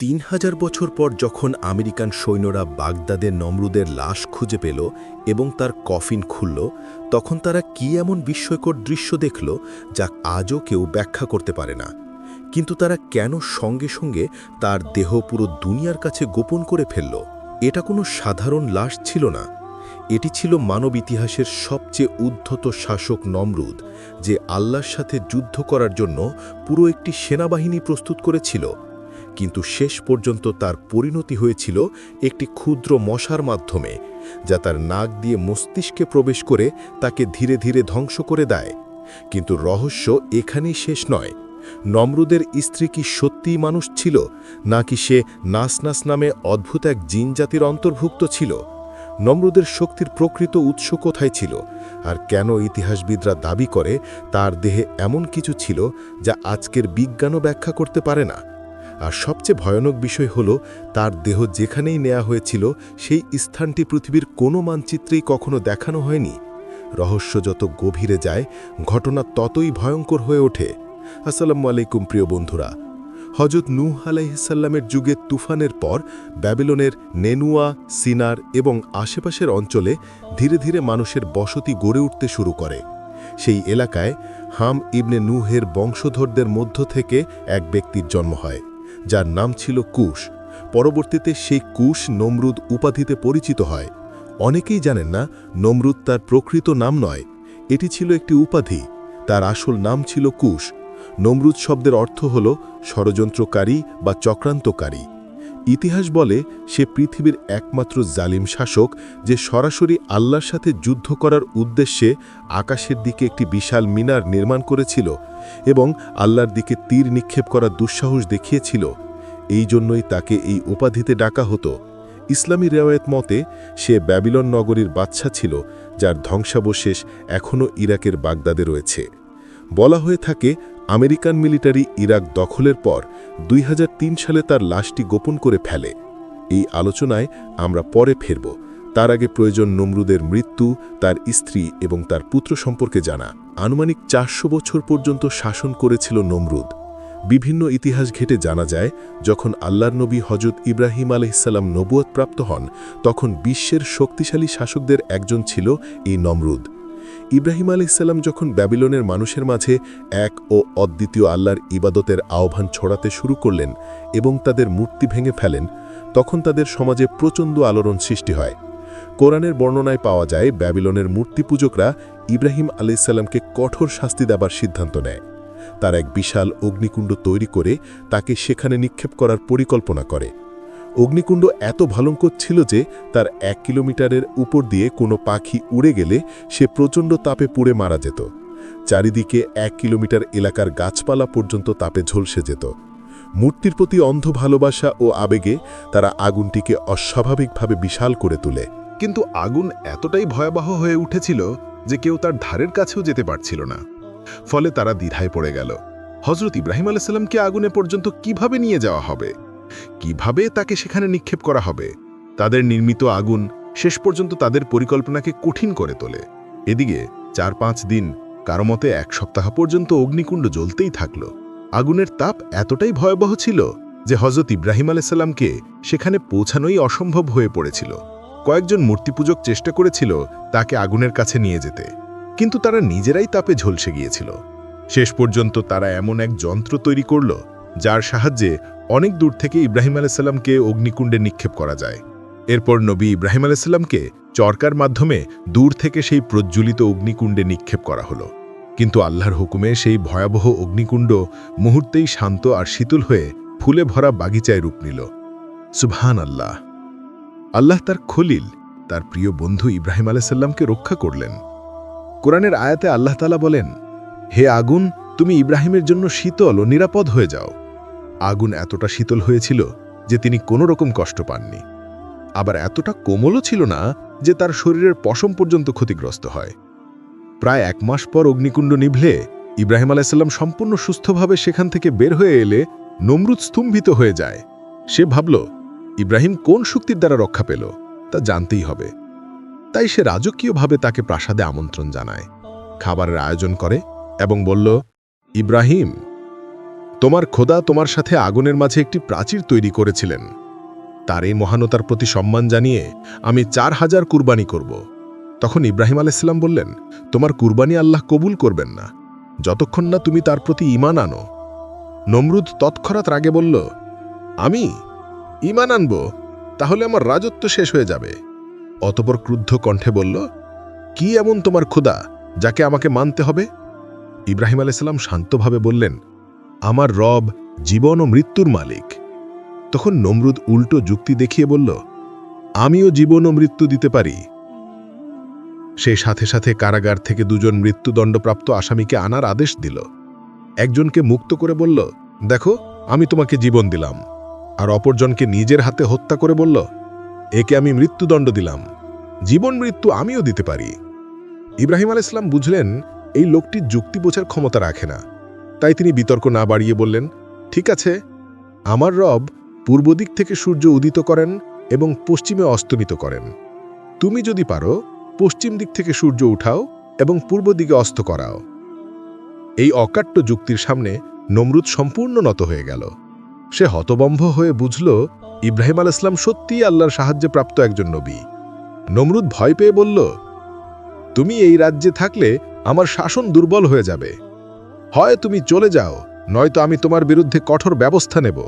তিন হাজার বছর পর যখন আমেরিকান সৈন্যরা বাগদাদের নমরুদের লাশ খুঁজে পেল এবং তার কফিন খুলল, তখন তারা কি এমন বিস্ময়কর দৃশ্য দেখল যা আজও কেউ ব্যাখ্যা করতে পারে না। কিন্তু তারা কেন সঙ্গে সঙ্গে তার দেহ পুরো দুনিয়ার কাছে গোপন করে ফেলল? এটা কোনো সাধারণ লাশ ছিল না। এটি ছিল মানব ইতিহাসের সবচেয়ে উদ্ধত শাসক নমরুদ, যে আল্লাহর সাথে যুদ্ধ করার জন্য পুরো একটি সেনাবাহিনী প্রস্তুত করেছিল। কিন্তু শেষ পর্যন্ত তার পরিণতি হয়েছিল একটি ক্ষুদ্র মশার মাধ্যমে, যা তার নাক দিয়ে মস্তিষ্কে প্রবেশ করে তাকে ধীরে ধীরে ধ্বংস করে দেয়। কিন্তু রহস্য এখানেই শেষ নয়। নমরুদের স্ত্রী কি সত্যিই মানুষ ছিল, নাকি সে নাসনাস নামে অদ্ভুত এক জিন জাতির অন্তর্ভুক্ত ছিল? নমরুদের শক্তির প্রকৃত উৎস কোথায় ছিল? আর কেন ইতিহাসবিদরা দাবি করে তার দেহে এমন কিছু ছিল, যা আজকের বিজ্ঞানও ব্যাখ্যা করতে পারে না? আর সবচেয়ে ভয়ানক বিষয় হল, তার দেহ যেখানেই নেওয়া হয়েছিল, সেই স্থানটি পৃথিবীর কোনো মানচিত্রেই কখনো দেখানো হয়নি। রহস্য যত গভীরে যায়, ঘটনা ততই ভয়ঙ্কর হয়ে ওঠে। আসসালামু আলাইকুম, প্রিয় বন্ধুরা। হজরত নূহ আলাইসাল্লামের যুগে তুফানের পর, ব্যাবিলনের নেনুয়া, সিনার এবং আশেপাশের অঞ্চলে ধীরে ধীরে মানুষের বসতি গড়ে উঠতে শুরু করে। সেই এলাকায় হাম ইবনে নুহের বংশধরদের মধ্য থেকে এক ব্যক্তির জন্ম হয়। যার নাম ছিল কুশ। পরবর্তীতে সেই কুশ নমরুদ উপাধিতে পরিচিত হয়। অনেকেই জানেন না, নমরুদ তার প্রকৃত নাম নয়। এটি ছিল একটি উপাধি। তার আসল নাম ছিল কুশ। নমরুদ শব্দের অর্থ হল ষড়যন্ত্রকারী বা চক্রান্তকারী। ইতিহাস বলে, সে পৃথিবীর একমাত্র জালিম শাসক যে সরাসরি আল্লাহর সাথে যুদ্ধ করার উদ্দেশ্যে আকাশের দিকে একটি বিশাল মিনার নির্মাণ করেছিল এবং আল্লাহর দিকে তীর নিক্ষেপ করার দুঃসাহস দেখিয়েছিল। এই জন্যই তাকে এই উপাধিতে ডাকা হতো। ইসলামী রেওয়ায়ত মতে, সে ব্যাবিলন নগরীর বাচ্চা ছিল, যার ধ্বংসাবশেষ এখনও ইরাকের বাগদাদে রয়েছে। বলা হয়ে থাকে আমেরিকান মিলিটারি ইরাক দখলের পর দুই হাজার তিন সালে তার লাশটি গোপন করে ফেলে। এই আলোচনায় আমরা পরে ফেরব। তার আগে প্রয়োজন নমরুদের মৃত্যু, তার স্ত্রী এবং তার পুত্র সম্পর্কে জানা। আনুমানিক চারশো বছর পর্যন্ত শাসন করেছিল নমরুদ। বিভিন্ন ইতিহাস ঘেটে জানা যায়, যখন আল্লাহর নবী হজরত ইব্রাহিম আলহিসাল্লাম নবুয়ত প্রাপ্ত হন, তখন বিশ্বের শক্তিশালী শাসকদের একজন ছিল এই নমরুদ। ইব্রাহিম আলহিসাল্লাম যখন ব্যাবিলনের মানুষের মাঝে এক ও অদ্বিতীয় আল্লাহর ইবাদতের আহ্বান ছড়াতে শুরু করলেন এবং তাদের মূর্তি ভেঙে ফেলেন, তখন তাদের সমাজে প্রচণ্ড আলোড়ন সৃষ্টি হয়। কোরআনের বর্ণনায় পাওয়া যায়, ব্যাবিলনের মূর্তি পূজকরা ইব্রাহিম আলাইসাল্লামকে কঠোর শাস্তি দেবার সিদ্ধান্ত নেয়। তার এক বিশাল অগ্নিকুণ্ড তৈরি করে তাকে সেখানে নিক্ষেপ করার পরিকল্পনা করে। অগ্নিকুণ্ড এত ভয়ঙ্কর ছিল যে তার এক কিলোমিটারের উপর দিয়ে কোনো পাখি উড়ে গেলে সে প্রচণ্ড তাপে পুড়ে মারা যেত। চারিদিকে এক কিলোমিটার এলাকার গাছপালা পর্যন্ত তাপে ঝলসে যেত। মূর্তির প্রতি অন্ধ ভালোবাসা ও আবেগে তারা আগুনটিকে অস্বাভাবিকভাবে বিশাল করে তোলে। কিন্তু আগুন এতটাই ভয়াবহ হয়ে উঠেছিল যে কেউ তার ধারের কাছেও যেতে পারছিল না। ফলে তারা দ্বিধায় পড়ে গেল। হজরত ইব্রাহিম আলাইসাল্লামকে আগুনে পর্যন্ত কীভাবে নিয়ে যাওয়া হবে? কীভাবে তাকে সেখানে নিক্ষেপ করা হবে? তাদের নির্মিত আগুন শেষ পর্যন্ত তাদের পরিকল্পনাকে কঠিন করে তোলে। এদিকে চার পাঁচ দিন কারও মতে এক সপ্তাহ পর্যন্ত অগ্নিকুণ্ড জ্বলতেই থাকল। আগুনের তাপ এতটাই ভয়াবহ ছিল যে হজরত ইব্রাহিম আলাইসাল্লামকে সেখানে পৌঁছানোই অসম্ভব হয়ে পড়েছিল। কয়েকজন মূর্তিপূজক চেষ্টা করেছিল তাকে আগুনের কাছে নিয়ে যেতে, কিন্তু তারা নিজেরাই তাপে ঝলসে গিয়েছিল। শেষ পর্যন্ত তারা এমন এক যন্ত্র তৈরি করল, যার সাহায্যে অনেক দূর থেকে ইব্রাহিম আলাইসাল্লামকে অগ্নিকুণ্ডে নিক্ষেপ করা যায়। এরপর নবী ইব্রাহিম আলাইসাল্লামকে চরকার মাধ্যমে দূর থেকে সেই প্রজ্জ্বলিত অগ্নিকুণ্ডে নিক্ষেপ করা হলো। কিন্তু আল্লাহর হুকুমে সেই ভয়াবহ অগ্নিকুণ্ড মুহূর্তেই শান্ত আর শীতল হয়ে ফুলে ভরা বাগিচায় রূপ নিল। সুবহান আল্লাহ আল্লাহ তার খলিল, তার প্রিয় বন্ধু ইব্রাহিম আলাইসাল্লামকে রক্ষা করলেন। কোরআনের আয়াতে আল্লাহ তালা বলেন, হে আগুন, তুমি ইব্রাহিমের জন্য শীতল ও নিরাপদ হয়ে যাও। আগুন এতটা শীতল হয়েছিল যে তিনি কোনো রকম কষ্ট পাননি। আবার এতটা কোমলও ছিল না যে তার শরীরের পশম পর্যন্ত ক্ষতিগ্রস্ত হয়। প্রায় এক মাস পর অগ্নিকুণ্ড নিভলে ইব্রাহিম আলাইসাল্লাম সম্পূর্ণ সুস্থভাবে সেখান থেকে বের হয়ে এলে নমরুদ স্তম্ভিত হয়ে যায়। সে ভাবল, ইব্রাহিম কোন শক্তির দ্বারা রক্ষা পেল, তা জানতেই হবে। তাই সে রাজকীয়ভাবে তাকে প্রাসাদে আমন্ত্রণ জানায়, খাবারের আয়োজন করে এবং বলল, ইব্রাহিম তোমার খোদা তোমার সাথে আগুনের মাঝে একটি প্রাচীর তৈরি করেছিলেন। তার এই মহানতার প্রতি সম্মান জানিয়ে আমি চার হাজার কুরবানি করব। তখন ইব্রাহিম আলাইসাল্লাম বললেন, তোমার কুরবানি আল্লাহ কবুল করবেন না। যতক্ষণ না তুমি তার প্রতি ইমান আনো। নমরুদ তৎক্ষণাৎ রাগে বলল, আমি ইমান আনব? তাহলে আমার রাজত্ব শেষ হয়ে যাবে। অতপর ক্রুদ্ধ কণ্ঠে বলল, কি এমন তোমার খোদা যাকে আমাকে মানতে হবে? ইব্রাহিম আলাইসাল্লাম শান্তভাবে বললেন আমার রব জীবন ও মৃত্যুর মালিক। তখন নমরুদ উল্টো যুক্তি দেখিয়ে বলল, আমিও জীবন ও মৃত্যু দিতে পারি। সেই সাথে সাথে কারাগার থেকে দুজন মৃত্যুদণ্ডপ্রাপ্ত আসামিকে আনার আদেশ দিল। একজনকে মুক্ত করে বলল, দেখো, আমি তোমাকে জীবন দিলাম। আর অপরজনকে নিজের হাতে হত্যা করে বলল, একে আমি মৃত্যুদণ্ড দিলাম। জীবন মৃত্যু আমিও দিতে পারি। ইব্রাহিম আলাইসলাম বুঝলেন, এই লোকটি যুক্তি বোঝার ক্ষমতা রাখে না। তাই তিনি বিতর্ক না বাড়িয়ে বললেন, ঠিক আছে, আমার রব পূর্ব দিক থেকে সূর্য উদিত করেন এবং পশ্চিমে অস্তমিত করেন। তুমি যদি পারো, পশ্চিম দিক থেকে সূর্য উঠাও এবং পূর্ব দিকে অস্ত করাও। এই অকাট্য যুক্তির সামনে নমরুদ সম্পূর্ণ নত হয়ে গেল। সে হতবম্ব হয়ে বুঝল, ইব্রাহিম আল ইসলাম সত্যিই আল্লাহর সাহায্যে প্রাপ্ত একজন নবী। নমরুদ ভয় পেয়ে বলল, তুমি এই রাজ্যে থাকলে আমার শাসন দুর্বল হয়ে যাবে। হয় তুমি চলে যাও, নয়তো আমি তোমার বিরুদ্ধে কঠোর ব্যবস্থা নেব।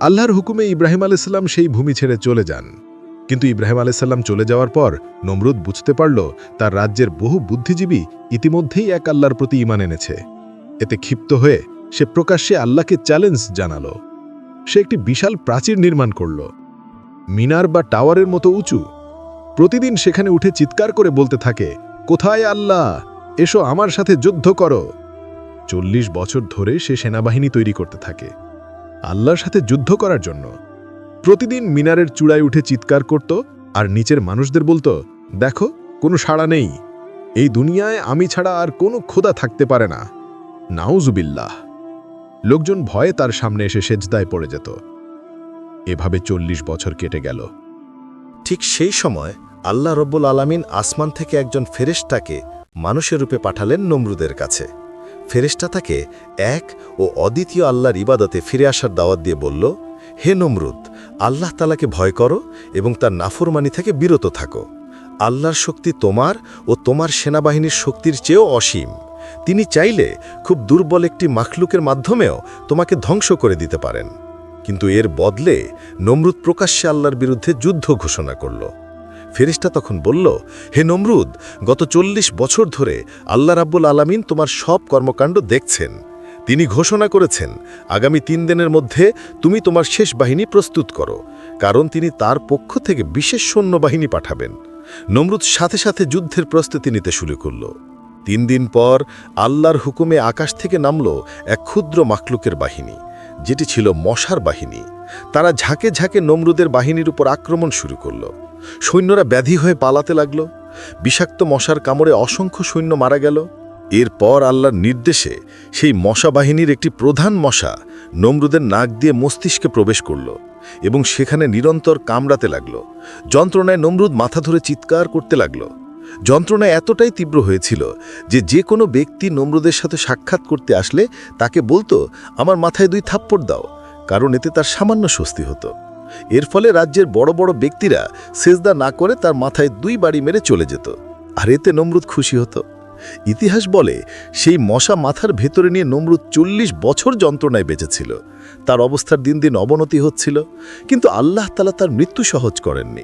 আল্লাহর হুকুমে ইব্রাহিম আলাইসাল্লাম সেই ভূমি ছেড়ে চলে যান। কিন্তু ইব্রাহিম আলাইসাল্লাম চলে যাওয়ার পর নমরুদ বুঝতে পারল, তার রাজ্যের বহু বুদ্ধিজীবী ইতিমধ্যেই এক আল্লাহর প্রতি ইমান এনেছে। এতে ক্ষিপ্ত হয়ে সে প্রকাশ্যে আল্লাহকে চ্যালেঞ্জ জানালো। সে একটি বিশাল প্রাচীর নির্মাণ করল। মিনার বা টাওয়ারের মতো উঁচু। প্রতিদিন সেখানে উঠে চিৎকার করে বলতে থাকে, কোথায় আল্লাহ? এসো আমার সাথে যুদ্ধ করো। চল্লিশ বছর ধরে সে সেনাবাহিনী তৈরি করতে থাকে। আল্লাহর সাথে যুদ্ধ করার জন্য। প্রতিদিন মিনারের চূড়ায় উঠে চিৎকার করত আর নিচের মানুষদের বলতো, দেখো, কোনো সাড়া নেই। এই দুনিয়ায় আমি ছাড়া আর কোনো খোদা থাকতে পারে না। নাউজুবিল্লাহ। লোকজন ভয়ে তার সামনে এসে সেজদায় পড়ে যেত। এভাবে চল্লিশ বছর কেটে গেল। ঠিক সেই সময় আল্লাহ রব্বুল আলামিন আসমান থেকে একজন ফেরেশতাকে মানুষের রূপে পাঠালেন নমরুদের কাছে। ফেরেশতা তাকে এক ও অদ্বিতীয় আল্লাহর ইবাদতে ফিরে আসার দাওয়াত দিয়ে বলল, হে নমরুদ, আল্লাহ তালাকে ভয় করো এবং তার নাফরমানি থেকে বিরত থাকো। আল্লাহর শক্তি তোমার ও তোমার সেনাবাহিনীর শক্তির চেয়েও অসীম। তিনি চাইলে খুব দুর্বল একটি মাখলুকের মাধ্যমেও তোমাকে ধ্বংস করে দিতে পারেন। কিন্তু এর বদলে নমরুদ প্রকাশ্যে আল্লাহর বিরুদ্ধে যুদ্ধ ঘোষণা করল। ফেরিস্তা তখন বলল, হে নমরুদ, গত চল্লিশ বছর ধরে আল্লাহ রাব্বুল আলামিন তোমার সব কর্মকাণ্ড দেখছেন। তিনি ঘোষণা করেছেন, আগামী তিন দিনের মধ্যে তুমি তোমার শেষ বাহিনী প্রস্তুত করো, কারণ তিনি তার পক্ষ থেকে বিশেষ সৈন্যবাহিনী পাঠাবেন। নমরুদ সাথে সাথে যুদ্ধের প্রস্তুতি নিতে শুরু করল। তিন দিন পর আল্লাহর হুকুমে আকাশ থেকে নামল এক ক্ষুদ্র মাকলুকের বাহিনী, যেটি ছিল মশার বাহিনী। তারা ঝাঁকে ঝাঁকে নমরুদের বাহিনীর উপর আক্রমণ শুরু করল। সৈন্যরা ব্যাধি হয়ে পালাতে লাগল। বিষাক্ত মশার কামড়ে অসংখ্য সৈন্য মারা গেল। এরপর আল্লাহর নির্দেশে সেই মশা বাহিনীর একটি প্রধান মশা নমরুদের নাক দিয়ে মস্তিষ্কে প্রবেশ করল এবং সেখানে নিরন্তর কামড়াতে লাগল। যন্ত্রণায় নমরুদ মাথা ধরে চিৎকার করতে লাগল। যন্ত্রণা এতটাই তীব্র হয়েছিল যে যে কোনো ব্যক্তি নমরুদের সাথে সাক্ষাৎ করতে আসলে তাকে বলতো, আমার মাথায় দুই থাপ্পড় দাও। কারণ এতে তার সামান্য স্বস্তি হতো। এর ফলে রাজ্যের বড় বড় ব্যক্তিরা সেজদা না করে তার মাথায় দুই বাড়ি মেরে চলে যেত। আর এতে নমরুদ খুশি হতো। ইতিহাস বলে, সেই মশা মাথার ভেতরে নিয়ে নমরুদ চল্লিশ বছর যন্ত্রণায় বেঁচেছিল। তার অবস্থার দিন দিন অবনতি হচ্ছিল, কিন্তু আল্লাহ তালা তার মৃত্যু সহজ করেননি।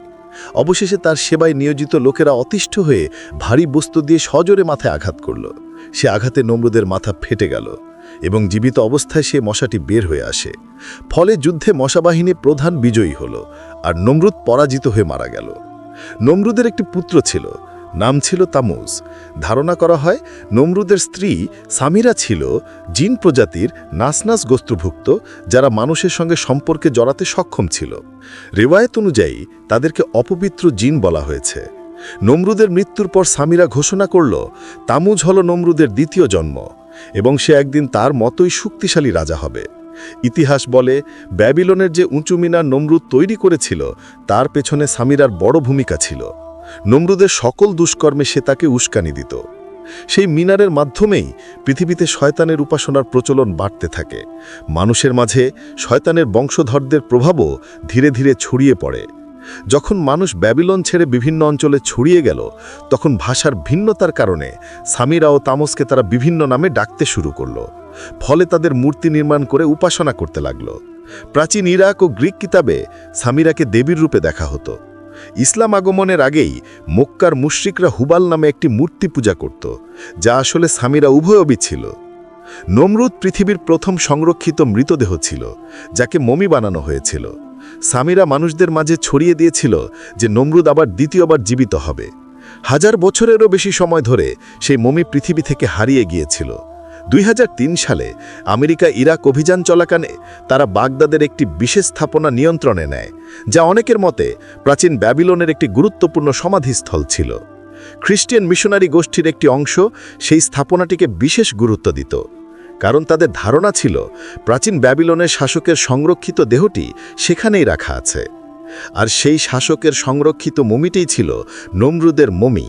অবশেষে তার সেবায় নিয়োজিত লোকেরা অতিষ্ঠ হয়ে ভারী বস্তু দিয়ে সজোরে মাথায় আঘাত করল। সে আঘাতে নমরুদের মাথা ফেটে গেল। এবং জীবিত অবস্থায় সে মশাটি বের হয়ে আসে। ফলে যুদ্ধে মশাবাহিনী প্রধান বিজয়ী হল আর নমরুদ পরাজিত হয়ে মারা গেল। নমরুদের একটি পুত্র ছিল, নাম ছিল তামুজ। ধারণা করা হয়, নমরুদের স্ত্রী সামিরা ছিল জিন প্রজাতির নাসনাস গোস্ত্রভুক্ত যারা মানুষের সঙ্গে সম্পর্কে জড়াতে সক্ষম ছিল। রেওয়ায়ত অনুযায়ী তাদেরকে অপবিত্র জিন বলা হয়েছে। নমরুদের মৃত্যুর পর সামিরা ঘোষণা করল, তামুজ হল নমরুদের দ্বিতীয় জন্ম। এবং সে একদিন তার মতোই শক্তিশালী রাজা হবে। ইতিহাস বলে, ব্যাবিলনের যে উঁচু মিনার নমরুদ তৈরি করেছিল, তার পেছনে সামিরার বড় ভূমিকা ছিল। নমরুদের সকল দুষ্কর্মে সে তাকে উস্কানি দিত। সেই মিনারের মাধ্যমেই পৃথিবীতে শয়তানের উপাসনার প্রচলন বাড়তে থাকে। মানুষের মাঝে শয়তানের বংশধরদের প্রভাবও ধীরে ধীরে ছড়িয়ে পড়ে। যখন মানুষ ব্যাবিলন ছেড়ে বিভিন্ন অঞ্চলে ছড়িয়ে গেল, তখন ভাষার ভিন্নতার কারণে সামিরা ও তামসকে তারা বিভিন্ন নামে ডাকতে শুরু করল। ফলে তাদের মূর্তি নির্মাণ করে উপাসনা করতে লাগল। প্রাচীন ইরাক ও গ্রিক কিতাবে সামিরাকে দেবীর রূপে দেখা হতো। ইসলাম আগমনের আগেই মক্কার মুশ্রিকরা হুবাল নামে একটি মূর্তি পূজা করত, যা আসলে সামিরা উভয়বী ছিল। নমরুদ পৃথিবীর প্রথম সংরক্ষিত মৃতদেহ ছিল, যাকে মমি বানানো হয়েছিল। সামিরা মানুষদের মাঝে ছড়িয়ে দিয়েছিল যে নমরুদ আবার দ্বিতীয়বার জীবিত হবে। হাজার বছরেরও বেশি সময় ধরে সেই মমি পৃথিবী থেকে হারিয়ে গিয়েছিল। দুই হাজার তিন সালে আমেরিকা ইরাক অভিযান চলাকালে তারা বাগদাদের একটি বিশেষ স্থাপনা নিয়ন্ত্রণে নেয়, যা অনেকের মতে প্রাচীন ব্যাবিলনের একটি গুরুত্বপূর্ণ সমাধিস্থল ছিল। খ্রিস্টিয়ান মিশনারি গোষ্ঠীর একটি অংশ সেই স্থাপনাটিকে বিশেষ গুরুত্ব দিত। কারণ তাদের ধারণা ছিল প্রাচীন ব্যাবিলনের শাসকের সংরক্ষিত দেহটি সেখানেই রাখা আছে। আর সেই শাসকের সংরক্ষিত মমিটিই ছিল নমরুদের মমি।